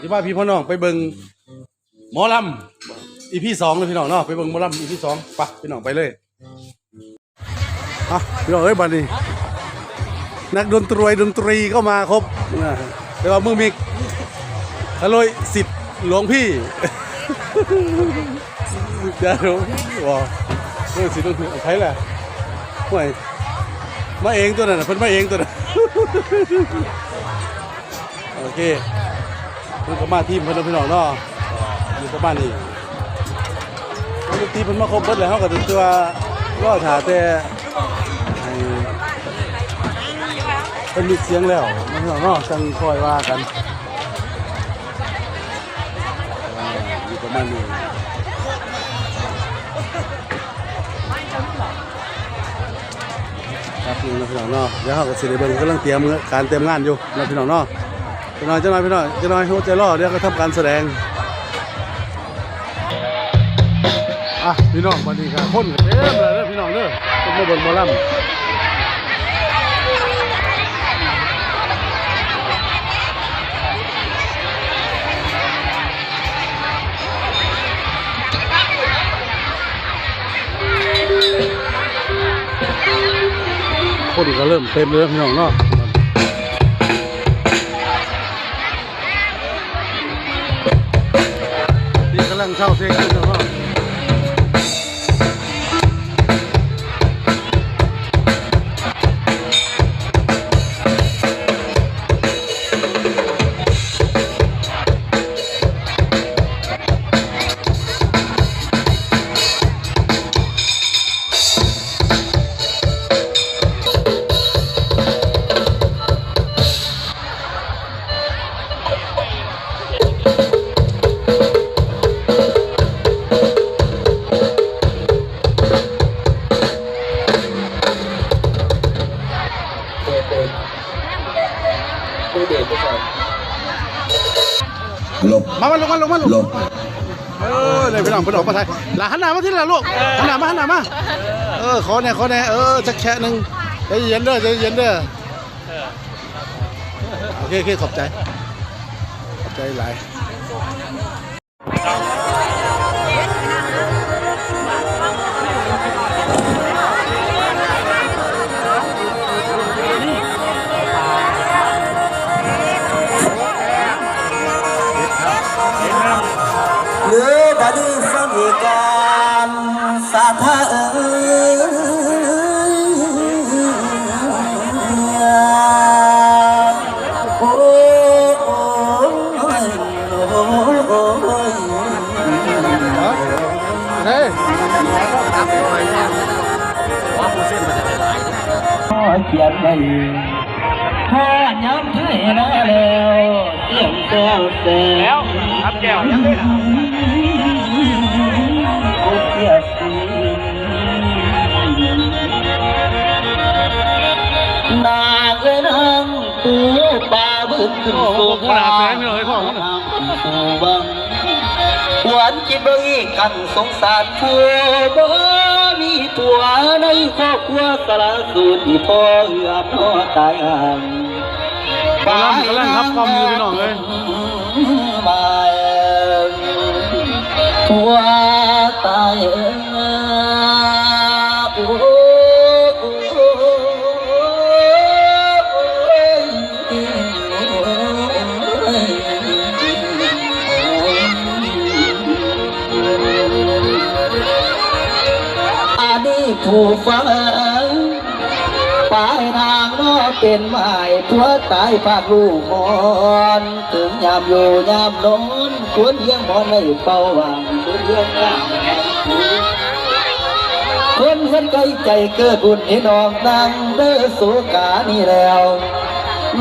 ที่ว่าพี่พ่อน้องไปเบิ่งหมอลำอีพี่สองเลยพี่น้องเนาะไปเบิ่งหมอลำอีพี่สองไปพี่น้องไปเลยอะพี่น้องเอ้ยบัดนี้ นักดนตรีดนตรีก็มาครบนะแต่ว่ามือมิกฮัลโหลสิทธิ์หลวงพี่เดี๋ยวดูว้าวมือสิทธิ์หลวงพี่ใครแหละห่วยมาเองตัวนั้นเพิ่นมาเองตัวนั้นโอเค เพิ่นก็มาทีมเพิ่นเนพี่น้องเนาะอยู่ประมาณนี้ดนตรีเพิ่นมาครบเบิดแล้วเฮาก็ถือว่ารอถ่าแต่ให้เพิ่นมีเสียงแล้วพี่น้องเนาะจังคอยว่ากันอยู่ประมาณนี้ครับพี่น้องเนาะเดี๋ยวเฮาก็สิได้เบิ่งกำลังเตรียมการเตรียมงานอยู่นะพี่น้องเนาะ จะน้อยจะน้อยพี่น้อยจะน้อยหัวใจล่อเดี๋ยวก็ทำการแสดงอะพี่น้องวันนี้ครับคนเต็มเลยเด้อพี่น้องเด้อต้องมาบิ่งหมอลำคนก็เริ่มเต็มเลยพี่น้องเนาะ นี่กำลั งเช่าเพลงอยู่เนาะมามาลงมาลงมาลงเออเลยพี่น้องพี่น้องมาไทยหลาหันหน้ามาที่ละลูกหันหน้ามาหันหน้ามาเออขอแน่ขอแน่เออสักแค่หนึ่งใจเย็นเด้อใจเย็นเด้อโอเคโอเคขอบใจขอบใจหลาย สาธาเอ๋ยโอ้ยโอ้ยโอ้ยเฮ้ยข งไม่หลับเอาเสียสีนาเอ้ยนางปูปลาบึ้งขึ้นสู่ขนาดแสงเลยพ่อสู่บังหวานคิดบ่อีกกันสงสารผู้บ่มีตัวในครอบครัวสละสูตรที่พ่อเอื้อมพ่อตายห่างกำลังกำลังครับความอยู่พี่น้องเลยมาผัว นี้ผู้ฟังปลายนางนอเป็นไม้ผัวตายภาคลูกมอนถึงยามอยู่ยามนอนควรเลี้ยงมอนในเป่าหวังควรเลี้ยงยามคนเห็นใจใจเกิดบุญให้น้องนางเด้อสุกานี่แล้ว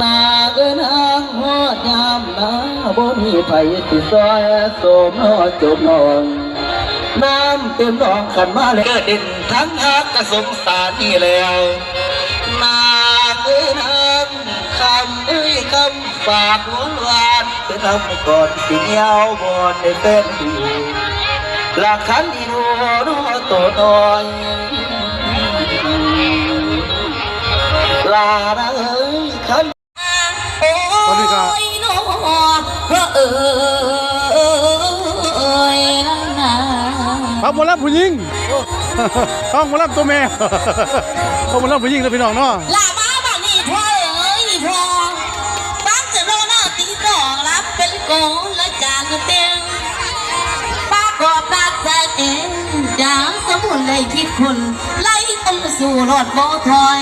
นาเอินหางหอดยามนาบ่มีไผสิซอยสมนอจบนอนน้ำเต็มหนองขันมาเลยเกิดดิน ทั้งฮักกระสงสารนี่แล้วนาเอ้ยน้ำคำเอ้ยคำฝากหวานหวานเป็นทำก่อนสิเหี่ยวบอนในเป็นดีหลักขันอีโนโนโตน้อยลานะเอ้ยขันตอนนี้ก็โอ้ยน้อเพราะเอยนั่นนะเอาหมอลำผู้หญิง เอาหมอลำตัวแม่เอาหมอลำผู้หญิงเลยพี่น้องเนาะลามาบ้านนี่พ่อเอ้ยพ่อฟังจะโดนหน้าตีกองรับเป็นกองและจานเต็มป้ากอบรักแสเองจางสมุนเลยคิดคนไล่ต้นสู่รอดบ่ถอย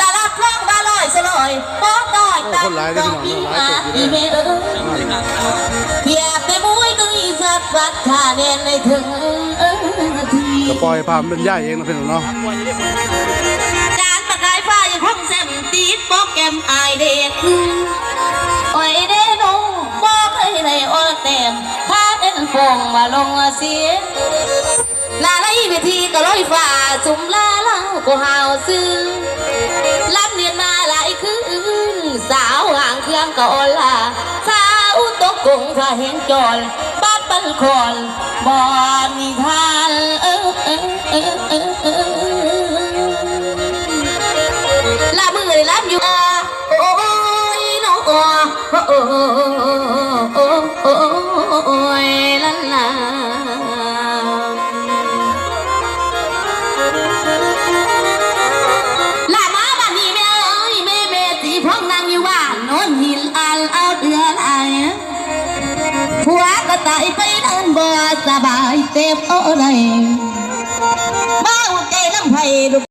ลาลับคล้องบ้าลอยสลอยบ่ต้อยตามต้องมีมาอีเมเอ้ยเพียบไปมุ้ยก็อีสักสักขาเด่นในถึง จะปล่อยพาพมเป็นย่ายเองนะเพี่องเนาะจานปากกายฟ้ายังคงแซมตีดบอกแกรมอายเด็กโอ้ยเด้น้องบอกให้ในอ้อแต้มถ้าเป็นฟงมาลงเสียลาไล่เวทีก็ลอยฟ้าจุ่มลาเล่าก็หาวซื้อรับเรียนมาหลายคืนสาวห่างเครื่องก็ออนลาสาวตกกงถ้าเห็นจอนบ้านปันคอนบอนนิทา ผัวก็ตายไปนั่นบ่สบายเต็มโอ้ได้บ้าใจน้ำไผ่ลูก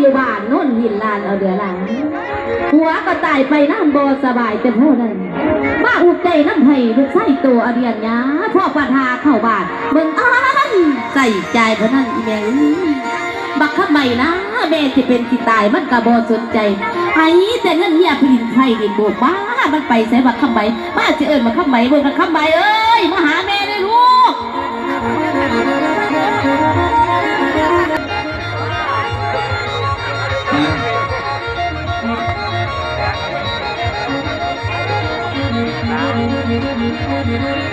อยู่บ้านโน่นหินลานเอาเดือหลัง หัวก็ตายไปน้ำบ่สบายแต่เท่านั้นมาอุกใจน้ำให้ลูกไส้ตัวอเดียนยาพ่อปัญหาเข้าบ้านเบิ่งอ้านใส่ใจเท่านั้นอีแม่เอ้ยบักขใหม่นะแม่สิเป็นสิตายมันกะบ่สนใจไอ้แต่เงินเฮียผลินไทยดินโบบ้ามันไปใส่บักขใหม่มาสิเอิ้นบักขใหม่เบิ่งบักขใหม่เอ้ยมาหาแม่ จ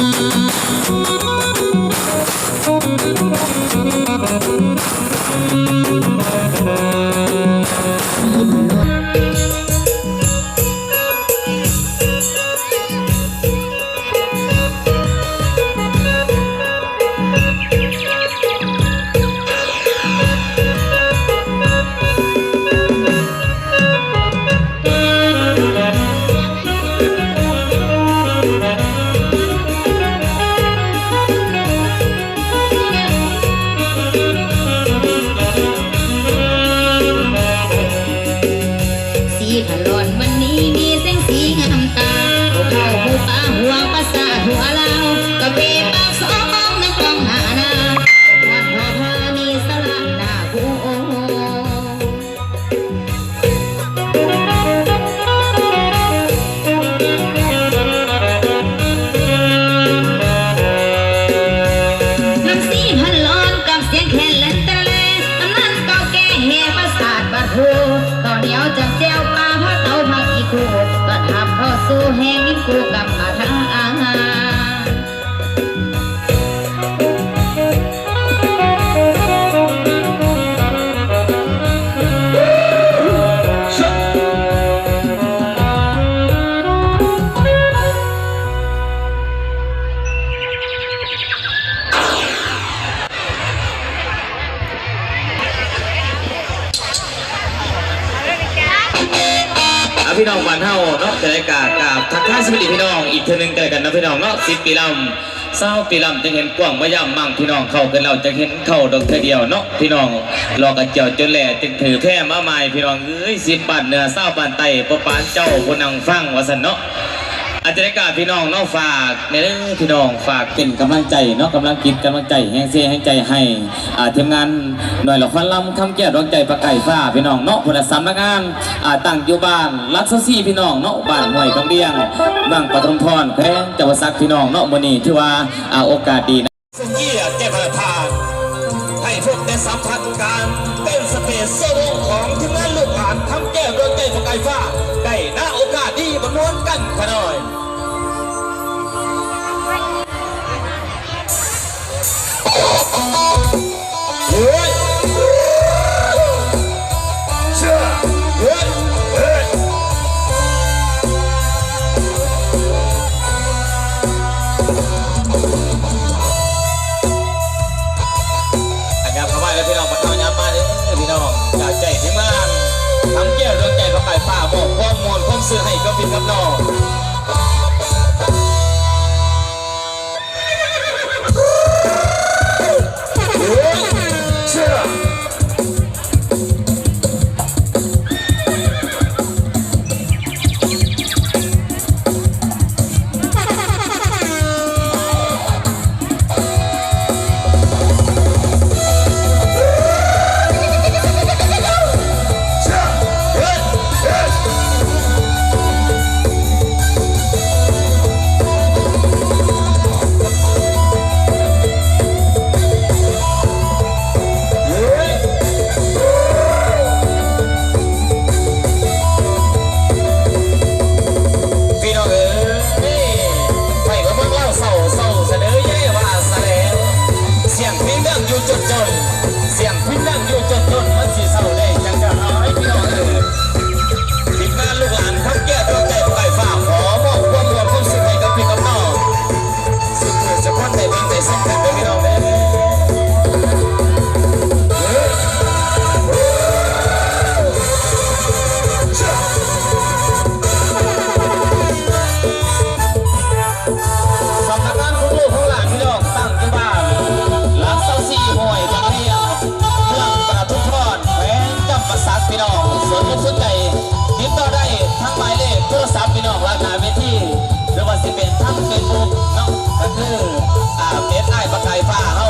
Thank you. พี่น้องบ้านเฮาเนาะจะได้กากราบทักทายสวัสดีพี่น้องอีกเทนึงกันกันนะพี่น้องเนาะสิบปีลำเศร้าปีลำจะเห็นกว้างมาย่ำมั่งพี่น้องเข้ากันเราจะเห็นเข้าดอกเทอเดียวเนาะพี่น้องรอกระเจียวจนแหล่จึงถือแพร่มาใหม่พี่น้องเอ้ยสิบบาทเนื้อเศร้าบานไตประปานเจ้าคนนังฟังวะสันเนาะ อาจจะได้กาพี่น้องเนาะฝากในเรื่องพี่น้องฝากเป็นกำลังใจเนาะกำลังกินกำลังใจแห่งเสียแห่งใจให้อ่าทีมงานหน่วยหละครลำคำแก้ดวงใจประไก่ฟ้าพี่น้องเนาะผลสำนักงานอ่าตั้งอยู่บ้านรักซซี่พี่น้องเนาะบ้านห้วยกำเบียงบางปฐมพรแข้งจังหวัดสักพี่น้องเนาะมื้อนี้ถือว่าอ่าโอกาสดีนะสุกี้แก้ประทานให้พวกได้สัมผัสการเป็นสเปซโซโลของทีมงานลูกหลานทำแก้วดวงใจประกายฟ้าได้ณโอกาสดีมานวนกันขะหน่อยเฮ้ยเชื่อเฮ้ยเฮ้ยนะครับเข้าม ใจที่มานทำแก้วดวงใจประไก่ฟ้าบอกความมวลความสื่อให้กับพี่กับน้อง ทีหรือว่าสิเป็นทั้งเฟซบุ๊กเนาะก็คืออ่าเพจไอ้ปะไก่ฟ้าเฮา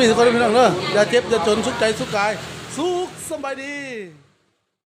มีทุกคนพี่น้องเนอะอย่าเจ็บอย่าจนสุขใจสุขกาย สุขสบายดี